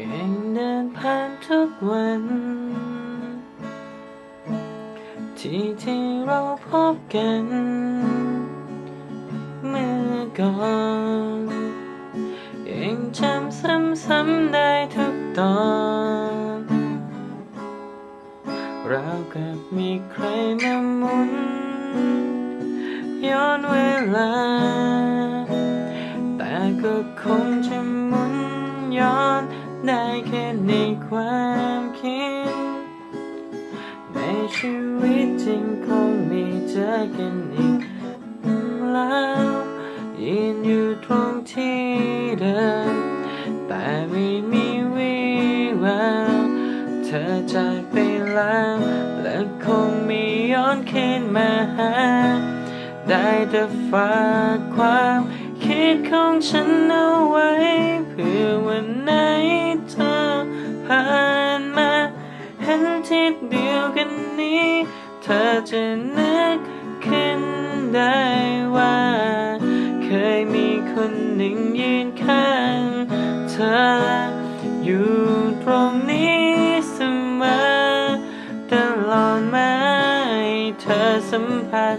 ยังเดินผ่านทุกวัน ที่ที่เราพบกัน เมื่อก่อนยังจำซ้ำๆได้ทุกตอนเราวกับมีใครมาหมุน ย้อนเวลา แต่ก็คงจะหมุนย้อน ได้แค่ในความคิด ในชีวิตจริงคงไม่เจอกันอีกแล้วยืนอยู่ตรงที่เดิมแต่ไม่มีวี่แววเธอจากไปแล้วและคงไม่ย้อนคืนมาหา ได้แต่ฝากความ คิดของฉันเอาไว้ เพื่อวันไหนเธอผ่านมาเห็นที่เดียวกันนี้ เธอจะนึกขึ้นได้ว่า เคยมีคนหนึ่งยืนข้างเธออยู่ตรงนี้เสมอตลอดมาเธอสัมผัส